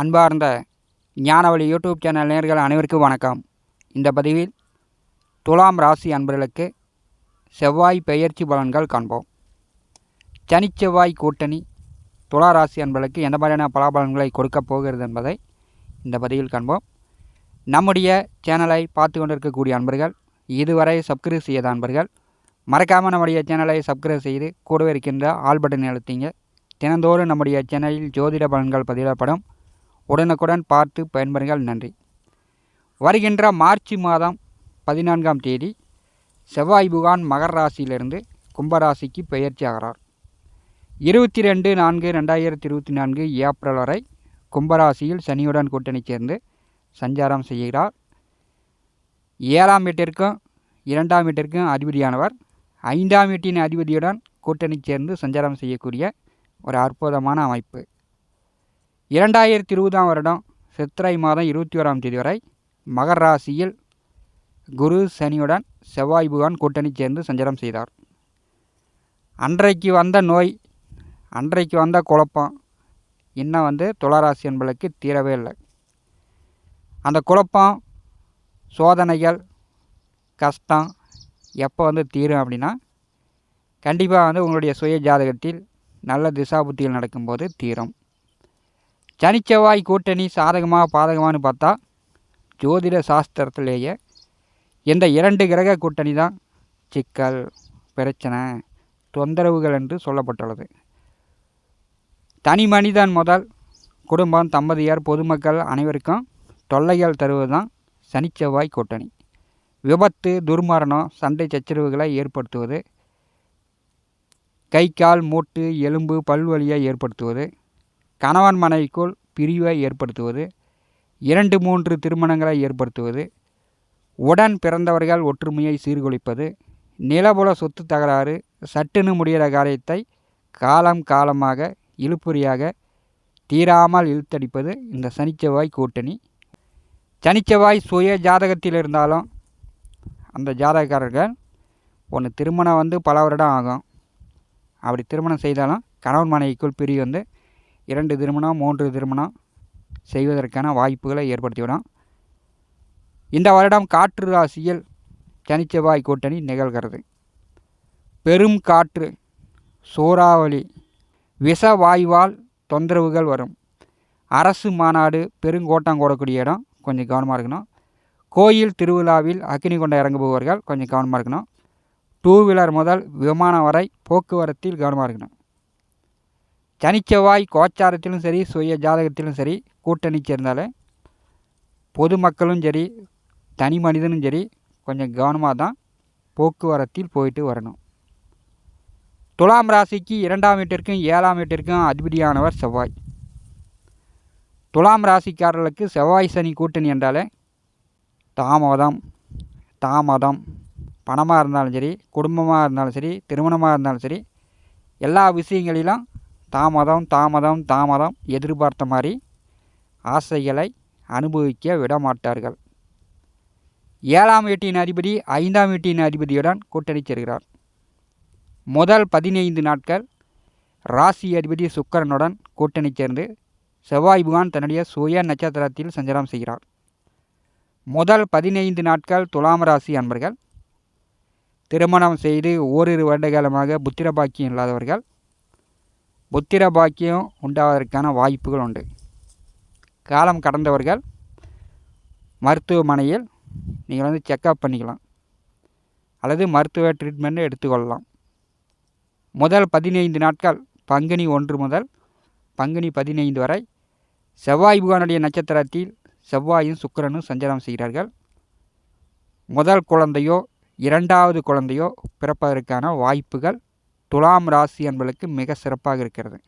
அன்பார்ந்த ஞானவழி YouTube channel நேர்கள் அனைவருக்கும் வணக்கம். இந்த பதிவில் துலாம் ராசி அன்பர்களுக்கு செவ்வாய் பெயர்ச்சி பலன்கள் காண்போம். சனிச்செவ்வாய் கூட்டணி துலா ராசி அன்பர்களுக்கு எந்த மாதிரியான பலாபலன்களை கொடுக்கப் போகிறது என்பதை இந்த பதிவில் காண்போம். நம்முடைய சேனலை பார்த்து கொண்டிருக்கக்கூடிய அன்பர்கள் இதுவரை சப்ஸ்கிரைப் செய்யாத அன்பர்கள் மறக்காமல் நம்முடைய சேனலை சப்ஸ்கிரைப் செய்து கூடவே இருக்கின்ற ஆல் பட்டன் அழுத்திங்க. தினந்தோறும் நம்முடைய சேனலில் ஜோதிட பலன்கள் பதிவிடப்படும். உடனுக்குடன் பார்த்து பயன்பெறுங்கள் நன்றி. வருகின்ற மார்ச் மாதம் பதினான்காம் தேதி செவ்வாய் புகான் மகர ராசியிலிருந்து கும்பராசிக்கு பெயர்ச்சி ஆகிறார். இருபத்தி ரெண்டு நான்கு ரெண்டாயிரத்தி இருபத்தி நான்கு ஏப்ரல் வரை கும்பராசியில் சனியுடன் கூட்டணி சேர்ந்து சஞ்சாரம் செய்கிறார். ஏழாம் வீட்டிற்கும் இரண்டாம் வீட்டிற்கும் அதிபதியானவர் ஐந்தாம் வீட்டின் அதிபதியுடன் கூட்டணி சேர்ந்து சஞ்சாரம் செய்யக்கூடிய ஒரு அற்புதமான அமைப்பு. இரண்டாயிரத்தி இருபதாம் வருடம் சித்திரை மாதம் இருபத்தி ஓராம் தேதி வரை மகர ராசியில் குரு சனியுடன் செவ்வாய் புகான் கூட்டணி சேர்ந்து சஞ்சாரம் செய்தார். அன்றைக்கு வந்த நோய் அன்றைக்கு வந்த குழப்பம் இன்னும் வந்து துளராசி என்பதற்கு தீரவே இல்லை. அந்த குழப்பம் சோதனைகள் கஷ்டம் எப்போ வந்து தீரும் அப்படின்னா கண்டிப்பாக வந்து உங்களுடைய சுய ஜாதகத்தில் நல்ல திசாபுத்திகள் நடக்கும்போது தீரும். சனிச்செவ்வாய் கூட்டணி சாதகமாக பாதகமானு பார்த்தா ஜோதிட சாஸ்திரத்திலேயே இந்த இரண்டு கிரக கூட்டணி தான் சிக்கல் பிரச்சனை தொந்தரவுகள் என்று சொல்லப்பட்டுள்ளது. தனி மனிதன் முதல் குடும்பம் தம்பதியர் பொதுமக்கள் அனைவருக்கும் தொல்லைகள் தருவது தான் சனிச்செவ்வாய் கூட்டணி. விபத்து துர்மரணம் சண்டை சச்சரவுகளை ஏற்படுத்துவது கை கால் மூட்டு எலும்பு பல்வலியை ஏற்படுத்துவது கணவன் மனைவிக்குள் பிரிவை ஏற்படுத்துவது இரண்டு மூன்று திருமணங்களை ஏற்படுத்துவது உடன் பிறந்தவர்கள் ஒற்றுமையை சீர்குலைப்பது நிலபுல சொத்து தகராறு சட்டுன்னு முடிகிற காரியத்தை காலம் காலமாக இழுப்புறியாக தீராமல் இழுத்தடிப்பது இந்த சனிச்செவ்வாய் கூட்டணி. சனிச்செவ்வாய் சுய ஜாதகத்தில் இருந்தாலும் அந்த ஜாதகக்காரர்கள் ஒன்று திருமணம் வந்து பல வருடம் ஆகும். அப்படி திருமணம் செய்தாலும் கணவன் மனைவிக்குள் பிரிவு வந்து இரண்டு திருமணம் மூன்று திருமணம் செய்வதற்கான வாய்ப்புகளை ஏற்படுத்திவிடும் இந்த வருடம் காற்று ராசியில் சனிச்செவ்வாய் கூட்டணி நிகழ்கிறது. பெரும் காற்று சூறாவளி விஷவாயுவால் தொந்தரவுகள் வரும். அரசு மாநாடு பெருங்கோட்டம் கூடக்கூடிய இடம் கொஞ்சம் கவனமாக இருக்கணும். கோயில் திருவிழாவில் அக்னி கொண்ட இறங்குபவர்கள் கொஞ்சம் கவனமாக இருக்கணும். டூ வீலர் முதல் விமானம் வரை போக்குவரத்தில் கவனமாக இருக்கணும். சனிச்செவ்வாய் கோச்சாரத்திலும் சரி சுய ஜாதகத்திலும் சரி கூட்டணி சேர்ந்தாலே பொதுமக்களும் சரி தனி மனிதனும் சரி கொஞ்சம் கவனமாக தான் போக்குவரத்தில் போயிட்டு வரணும். துலாம் ராசிக்கு இரண்டாம் வீட்டிற்கும் ஏழாம் வீட்டிற்கும் அதிபதியானவர் செவ்வாய். துலாம் ராசிக்காரர்களுக்கு செவ்வாய் சனி கூட்டணி என்றாலே தாமதம் தாமதம். பணமாக இருந்தாலும் சரி குடும்பமாக இருந்தாலும் சரி திருமணமாக இருந்தாலும் சரி எல்லா விஷயங்களிலும் தாமதம் தாமதம் தாமதம் எதிர்பார்த்த மாதிரி ஆசைகளை அனுபவிக்க விடமாட்டார்கள். ஏழாம் வீட்டின் அதிபதி ஐந்தாம் வீட்டின் அதிபதியுடன் கூட்டணி சேர்கிறார். முதல் பதினைந்து நாட்கள் ராசி அதிபதி சுக்கரனுடன் கூட்டணி சேர்ந்து செவ்வாய் புகான் தன்னுடைய சுய நட்சத்திரத்தில் சஞ்சாரம் செய்கிறார். முதல் பதினைந்து நாட்கள் துலாம் ராசி அன்பர்கள். திருமணம் செய்து ஓரிரு வருட காலமாக புத்திர பாக்கியம் இல்லாதவர்கள். புத்திர பாக்கியம் உண்டாவதற்கான வாய்ப்புகள் உண்டு. காலம் கடந்தவர்கள் மருத்துவமனையில் நீங்கள் வந்து செக்கப் பண்ணிக்கலாம். அல்லது மருத்துவ ட்ரீட்மெண்ட்டை எடுத்துக்கொள்ளலாம். முதல் பதினைந்து நாட்கள் பங்குனி ஒன்று முதல் பங்குனி பதினைந்து வரை செவ்வாய் புகானுடைய நட்சத்திரத்தில் செவ்வாயும் சுக்கரனும் சஞ்சாரம் செய்கிறார்கள். முதல் குழந்தையோ இரண்டாவது குழந்தையோ பிறப்பதற்கான வாய்ப்புகள் துலாம் ராசி என்பதற்கு மிக சிறப்பாக இருக்கிறது.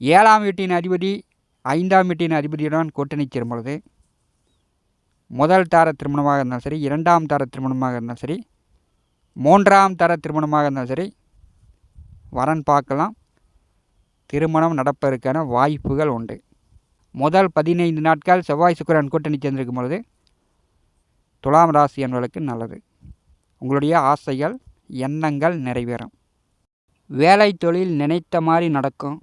ஏழாம் வீட்டின் அதிபதி ஐந்தாம் வீட்டின் அதிபதியுடன் கூட்டணி சேரும் பொழுது முதல் தார திருமணமாக இருந்தாலும் சரி இரண்டாம் தார திருமணமாக இருந்தாலும் சரி மூன்றாம் தர திருமணமாக இருந்தாலும் சரி வரன் பார்க்கலாம். திருமணம் நடப்பதற்கான வாய்ப்புகள் உண்டு. முதல் பதினைந்து நாட்கள் செவ்வாய் சுக்கரன் கூட்டணி சேர்ந்திருக்கும் பொழுது துலாம் ராசி என்பதற்கு நல்லது. உங்களுடைய ஆசைகள் எண்ணங்கள் நிறைவேறும். வேலை தொழில் நினைத்த மாதிரி நடக்கும்.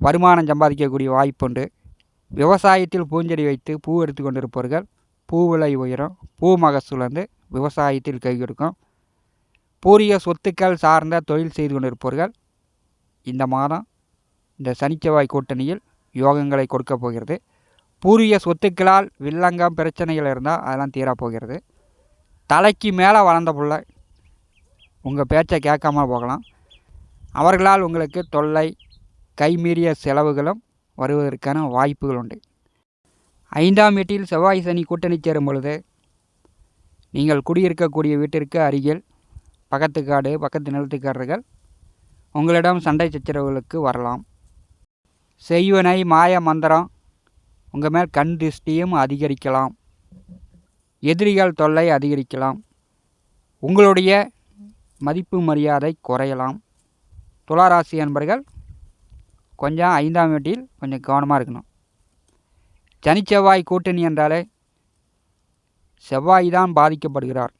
வருமானம் சம்பாதிக்கக்கூடிய வாய்ப்புண்டு விவசாயத்தில் பூஞ்செடி வைத்து பூ எடுத்து கொண்டிருப்பவர்கள் பூ விலை உயரும். பூ மகசூல் வந்து விவசாயத்தில் கை கொடுக்கும். பூரிய சொத்துக்கள் சார்ந்த தொழில் செய்து கொண்டிருப்பவர்கள் இந்த மாதம் இந்த சனிச்செவ்வாய் கூட்டணியில் யோகங்களை கொடுக்க போகிறது. பூரிய சொத்துக்களால் வில்லங்கம் பிரச்சனைகள் இருந்தால் அதெல்லாம் தீரப் போகிறது. தலைக்கு மேலே வளர்ந்த பிள்ளை உங்கள் பேச்சை கேட்காம போகலாம். அவர்களால் உங்களுக்கு தொல்லை கைமீறிய செலவுகளும் வருவதற்கான வாய்ப்புகள் உண்டு. ஐந்தாம் வீட்டில் செவ்வாய் சனி கூட்டணி சேரும் பொழுது நீங்கள் குடியிருக்கக்கூடிய வீட்டிற்கு அருகில் பக்கத்து காடு பக்கத்து நிலத்துக்காரர்கள் உங்களிடம் சண்டை சச்சரவுகளுக்கு வரலாம். செய்வனை மாய மந்திரம் உங்கள் மேல் கண் திருஷ்டியும் அதிகரிக்கலாம். எதிரிகள் தொல்லை அதிகரிக்கலாம். உங்களுடைய மதிப்பு மரியாதை குறையலாம். துளாராசி அன்பர்கள் கொஞ்சம் ஐந்தாம் வீட்டில் கொஞ்சம் கவனமாக இருக்கணும். சனி செவ்வாய் கூட்டணி என்றாலே செவ்வாய் தான் பாதிக்கப்படுகிறார்.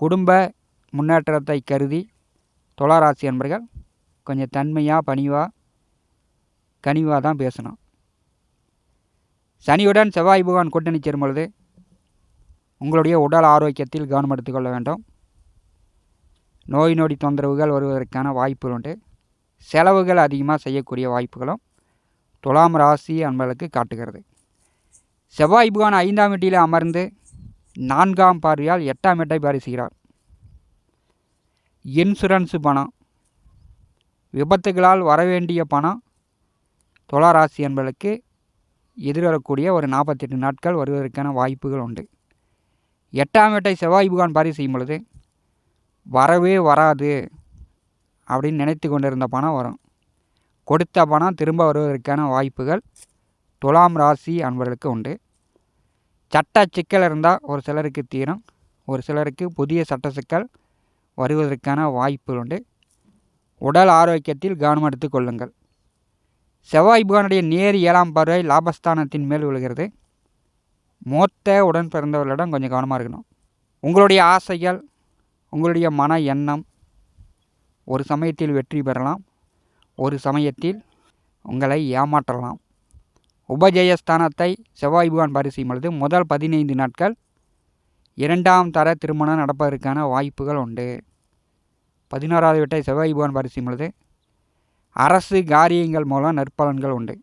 குடும்ப முன்னேற்றத்தை கருதி துளாராசி அன்பர்கள் கொஞ்சம் தன்மையாக பணிவாக கனிவாக தான் பேசணும். சனியுடன் செவ்வாய் பகவான் கூட்டணி சேரும் பொழுது உங்களுடைய உடல் ஆரோக்கியத்தில் கவனம் எடுத்துக்கொள்ள வேண்டும். நோய் நொடி தொந்தரவுகள் வருவதற்கான வாய்ப்புகள் உண்டு. செலவுகள் அதிகமாக செய்யக்கூடிய வாய்ப்புகளும் துலாம் ராசி அன்பர்களுக்கு காட்டுகிறது. செவ்வாய் புகான் ஐந்தாம் வீட்டில் அமர்ந்து நான்காம் பார்வையால் எட்டாம் வீட்டை பரிசுகிறார் இன்சூரன்ஸு பணம் விபத்துகளால் வரவேண்டிய பணம் துளாராசி என்பதற்கு எதிர்வரக்கூடிய ஒரு நாற்பத்தெட்டு நாட்கள் வருவதற்கான வாய்ப்புகள் உண்டு. எட்டாம் வீட்டை செவ்வாய் புகான் பாரி செய்யும் பொழுது வரவே வராது அப்படின்னு நினைத்து கொண்டிருந்த பணம் வரும். கொடுத்த பணம் திரும்ப வருவதற்கான வாய்ப்புகள் துலாம் ராசி அன்பர்களுக்கு உண்டு. சட்ட சிக்கல் இருந்தால் ஒரு சிலருக்கு தீரும் ஒரு சிலருக்கு புதிய சட்ட சிக்கல் வருவதற்கான வாய்ப்புகள் உண்டு. உடல் ஆரோக்கியத்தில் கவனம் எடுத்துக் கொள்ளுங்கள். செவ்வாய் புகானுடைய நேர் ஏழாம் பார்வை லாபஸ்தானத்தின் மேல் விழுகிறது. மூத்த உடன் பிறந்தவர்களிடம் கொஞ்சம் கவனமாக இருக்கணும். உங்களுடைய ஆசைகள் உங்களுடைய மன எண்ணம் ஒரு சமயத்தில் வெற்றி பெறலாம் ஒரு சமயத்தில் உங்களை ஏமாற்றலாம். உபஜெயஸ்தானத்தை செவ்வாய் புகான் பரிசீலிக்கும் பொழுது முதல் பதினைந்து நாட்கள் இரண்டாம் தர திருமணம் நடப்பதற்கான வாய்ப்புகள் உண்டு. பதினோராவது வீட்டை செவ்வாய் புகான் பரிசீலிக்கும் பொழுது அரசு காரியங்கள் மூலம் நற்பலன்கள் உண்டு.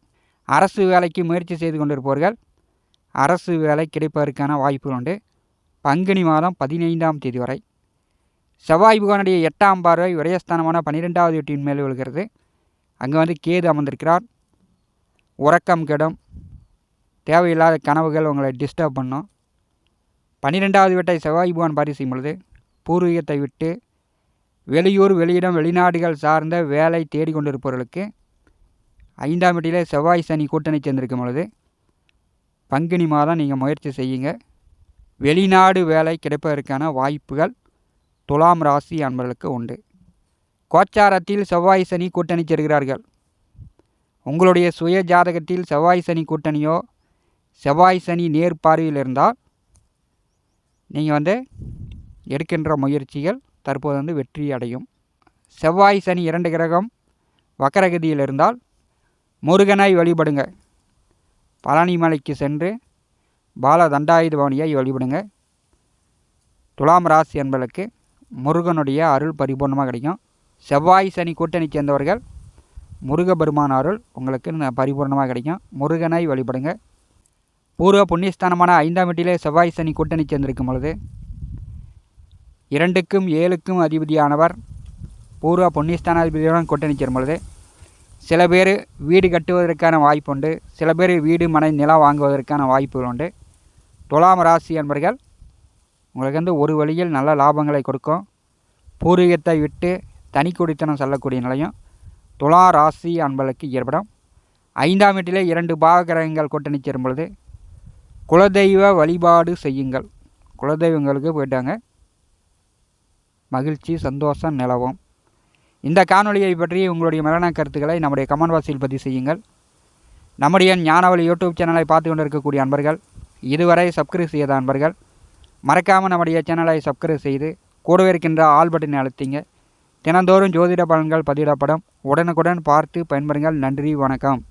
அரசு வேலைக்கு முயற்சி செய்து கொண்டிருப்பவர்கள் அரசு வேலை கிடைப்பதற்கான வாய்ப்புகள் உண்டு. பங்குனி மாதம் பதினைந்தாம் தேதி வரை செவ்வாய் புகானுடைய எட்டாம் பார்வை விரயஸ்தானமான பன்னிரெண்டாவது வீட்டின் மேல் விழுகிறது. அங்கே வந்து கேது அமர்ந்திருக்கிறார். உறக்கம் கெடும். தேவையில்லாத கனவுகள் உங்களை டிஸ்டர்ப் பண்ணும். பன்னிரெண்டாவது வீட்டை செவ்வாய் புகான் பாரி செய்யும் பொழுது பூர்வீகத்தை விட்டு வெளியூர் வெளியிடம் வெளிநாடுகள் சார்ந்த வேலை தேடிக்கொண்டிருப்பவர்களுக்கு ஐந்தாம் வீட்டிலே செவ்வாய் சனி கூட்டணி சேர்ந்திருக்கும் பொழுது பங்குனி மாதம் நீங்கள் முயற்சி செய்யுங்க. வெளிநாடு வேலை கிடைப்பதற்கான வாய்ப்புகள் துலாம் ராசி அன்பர்களுக்கு உண்டு. கோச்சாரத்தில் செவ்வாய் சனி கூட்டணி சேர்கிறார்கள். உங்களுடைய சுய ஜாதகத்தில் செவ்வாய் சனி கூட்டணியோ செவ்வாய் சனி நேர் பார்வையில் இருந்தால் நீங்கள் வந்து எடுக்கின்ற முயற்சிகள் தற்போது வந்து வெற்றி அடையும். செவ்வாய் சனி இரண்டு கிரகம் வக்கரகதியில் இருந்தால் முருகனை வழிபடுங்க. பழனி மலைக்கு சென்று பால தண்டாயுத பவனியை வழிபடுங்க. துலாம் ராசி என்பதற்கு முருகனுடைய அருள் பரிபூர்ணமாக கிடைக்கும். செவ்வாய் சனி கூட்டணி சேர்ந்தவர்கள் முருகபெருமான் அருள் உங்களுக்கு ந- பரிபூர்ணமாக கிடைக்கும். முருகனை வழிபடுங்க. பூர்வ புண்ணியஸ்தானமான ஐந்தாம் வீட்டிலே செவ்வாய் சனி கூட்டணி சேர்ந்திருக்கும் பொழுது இரண்டுக்கும் ஏழுக்கும் அதிபதியானவர் பூர்வ புண்ணியஸ்தானாதிபதியுடன் கூட்டணி சேரும் பொழுது சில பேர் வீடு கட்டுவதற்கான வாய்ப்பு உண்டு. சில பேர் வீடு மனை நிலம் வாங்குவதற்கான வாய்ப்புகள் உண்டு. துலாம் ராசி என்பர்கள் உங்களுக்கு வந்து ஒரு வழியில் நல்ல லாபங்களை கொடுக்கும். பூர்வீகத்தை விட்டு தனி குடித்தனம் செல்லக்கூடிய நிலையும் துலா ராசி அன்பளுக்கு ஏற்படும். ஐந்தாம் வீட்டிலே இரண்டு பாககிரகங்கள் கூட்டணி சேரும் பொழுது குலதெய்வ வழிபாடு செய்யுங்கள். குலதெய்வங்களுக்கு போயிட்டாங்க. மகிழ்ச்சி சந்தோஷம் நிலவும். இந்த காணொலியை பற்றி உங்களுடைய மரண கருத்துக்களை நம்முடைய கமெண்ட் பாக்ஸில் பதிவு செய்யுங்கள். நம்முடைய ஞானவழி யூடியூப் சேனலை பார்த்து கொண்டிருக்கக்கூடிய அன்பர்கள் இதுவரை சப்ஸ்கிரைப் செய்யாத அன்பர்கள் மறக்காமல் நம்முடைய சேனலை சப்ஸ்கிரைப் செய்து கூடவே இருக்கின்ற ஆல் பட்டினை அழுத்திங்க. தினந்தோறும் ஜோதிட பலன்கள் பதிவிடப்படும். உடனுக்குடன் பார்த்து பயன்படுங்கள் நன்றி வணக்கம்.